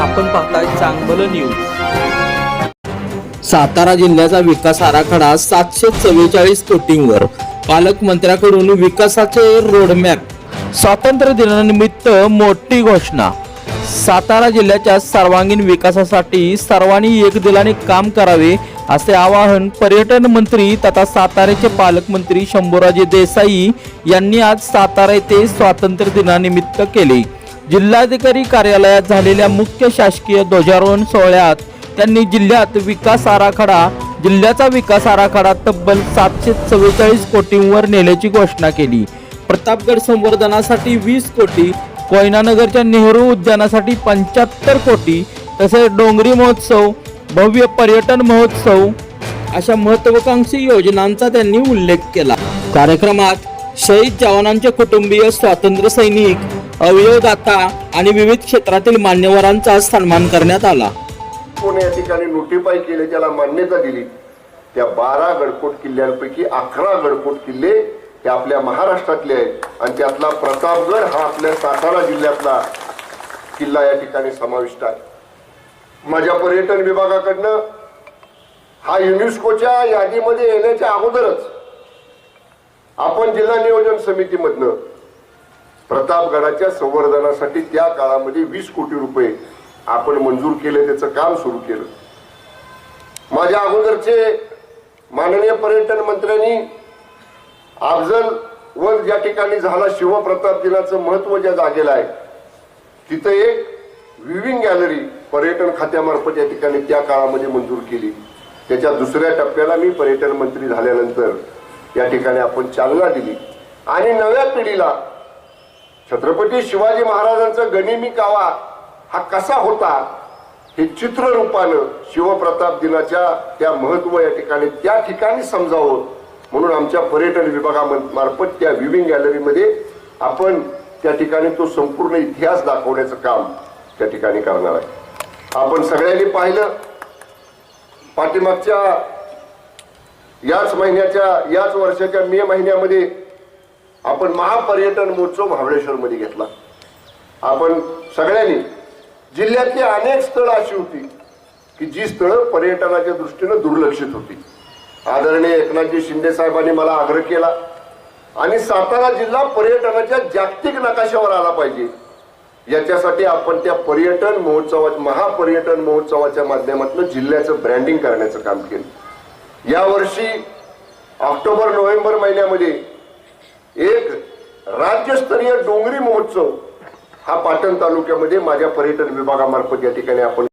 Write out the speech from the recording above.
आपण पाहताय चांगलं न्यूज सातारा जिल्ह्याचा विकास आराखडा सातशे चव्वेचाळीस कोटींवर. पालकमंत्र्याकडून विकासाचे रोडमॅप स्वातंत्र्य दिनानिमित्त मोठी घोषणा. सातारा जिल्ह्याच्या सर्वांगीण विकासासाठी सर्वांनी एक दिलाने काम करावे असे आवाहन पर्यटन मंत्री तथा साताऱ्याचे पालकमंत्री शंभूराजे देसाई यांनी आज सातारा येथे स्वातंत्र्य दिनानिमित्त केले. जिल्हाधिकारी कार्यालयात झालेल्या मुख्य शासकीय ध्वजारोहण सोहळ्यात त्यांनी जिल्ह्यात विकास आराखडा जिल्ह्याचा विकास आराखडा तब्बल सातशे चव्वेचाळीस कोटींवर नेल्याची घोषणा केली. प्रतापगड संवर्धनासाठी वीस कोटी कोयनानगरच्या नेहरू उद्यानासाठी पंच्याहत्तर कोटी तसेच डोंगरी महोत्सव भव्य पर्यटन महोत्सव अशा महत्वाकांक्षी योजनांचा त्यांनी उल्लेख केला. कार्यक्रमात शहीद जवानांचे कुटुंबीय स्वातंत्र्य सैनिक अवयवदाता आणि विविध क्षेत्रातील मान्यवरांचा सन्मान करण्यात आला. कोण या ठिकाणी नोटिफाय केले त्याला मान्यता दिली त्या बारा गडकोट किल्ल्यांपैकी अकरा गडकोट किल्ले हे आपल्या महाराष्ट्रातले आहेत. आणि त्यातला प्रतापगड हा आपल्या सातारा जिल्ह्यातला किल्ला या ठिकाणी समाविष्ट आहे. माझ्या पर्यटन विभागाकडनं हा युनेस्कोच्या यादीमध्ये येण्याच्या अगोदरच आपण जिल्हा नियोजन समितीमधनं प्रतापगडाच्या संवर्धनासाठी त्या काळामध्ये वीस कोटी रुपये आपण मंजूर केले त्याचं काम सुरू केलं. माझ्या अगोदरचे माननीय पर्यटन मंत्र्यांनी अफजल वन ज्या ठिकाणी झाला शिवप्रताप दिनाचं महत्त्व ज्या जागेला आहे तिथं एक विविंग गॅलरी पर्यटन खात्यामार्फत या ठिकाणी त्या काळामध्ये मंजूर केली. त्याच्या दुसऱ्या टप्प्याला मी पर्यटन मंत्री झाल्यानंतर या ठिकाणी आपण चालना दिली. आणि नव्या पिढीला छत्रपती शिवाजी महाराजांचा गनिमी कावा हा कसा होता हे चित्ररूपानं शिवप्रताप दिनाच्या त्या महत्त्व या ठिकाणी त्या ठिकाणी समजावं. म्हणून आमच्या पर्यटन विभागामार्फत त्या विविंग गॅलरीमध्ये आपण त्या ठिकाणी तो संपूर्ण इतिहास दाखवण्याचं काम त्या ठिकाणी करणार आहे. आपण सगळ्यांनी पाहिलं. पाठीमागच्या याच महिन्याच्या याच वर्षाच्या मे महिन्यामध्ये आपण महापर्यटन महोत्सव महाबळेश्वरमध्ये घेतला. आपण सगळ्यांनी जिल्ह्यातली अनेक स्थळं अशी होती की जी स्थळं पर्यटनाच्या दृष्टीनं दुर्लक्षित होती. आदरणीय एकनाथजी शिंदे साहेबांनी मला आग्रह केला आणि सातारा जिल्हा पर्यटनाच्या जागतिक नकाशावर आला पाहिजे. याच्यासाठी आपण त्या पर्यटन महोत्सवा महापर्यटन महोत्सवाच्या माध्यमातून जिल्ह्याचं ब्रँडिंग करण्याचं काम केलं. यावर्षी ऑक्टोबर नोव्हेंबर महिन्यामध्ये एक राज्यस्तरीय डोंगरी महोत्सव हा पाटण तालुक्यामध्ये माझ्या पर्यटन विभागामार्फत या ठिकाणी आपण